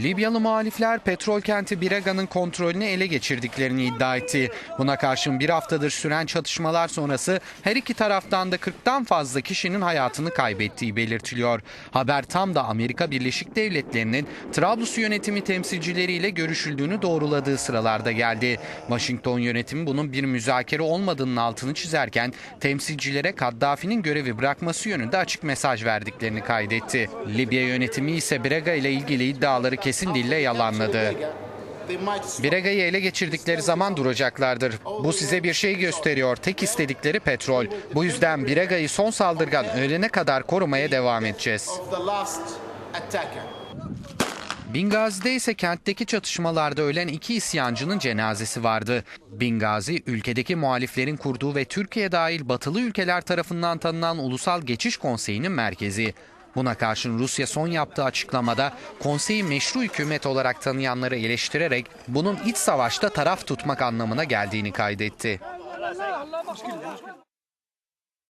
Libyalı muhalifler petrol kenti Birega'nın kontrolünü ele geçirdiklerini iddia etti. Buna karşın bir haftadır süren çatışmalar sonrası her iki taraftan da 40'tan fazla kişinin hayatını kaybettiği belirtiliyor. Haber tam da Amerika Birleşik Devletleri'nin Trablus yönetimi temsilcileriyle görüşüldüğünü doğruladığı sıralarda geldi. Washington yönetimi bunun bir müzakere olmadığının altını çizerken temsilcilere Kaddafi'nin görevi bırakması yönünde açık mesaj verdiklerini kaydetti. Libya yönetimi ise Brega ile ilgili iddiaları kesin dille yalanladı. Brega'yı ele geçirdikleri zaman duracaklardır. Bu size bir şey gösteriyor. Tek istedikleri petrol. Bu yüzden Brega'yı son saldırgan ölene kadar korumaya devam edeceğiz. Bingazi'de ise kentteki çatışmalarda ölen iki isyancının cenazesi vardı. Bingazi, ülkedeki muhaliflerin kurduğu ve Türkiye dahil batılı ülkeler tarafından tanınan Ulusal Geçiş Konseyi'nin merkezi. Buna karşın Rusya son yaptığı açıklamada konseyi meşru hükümet olarak tanıyanları eleştirerek bunun iç savaşta taraf tutmak anlamına geldiğini kaydetti.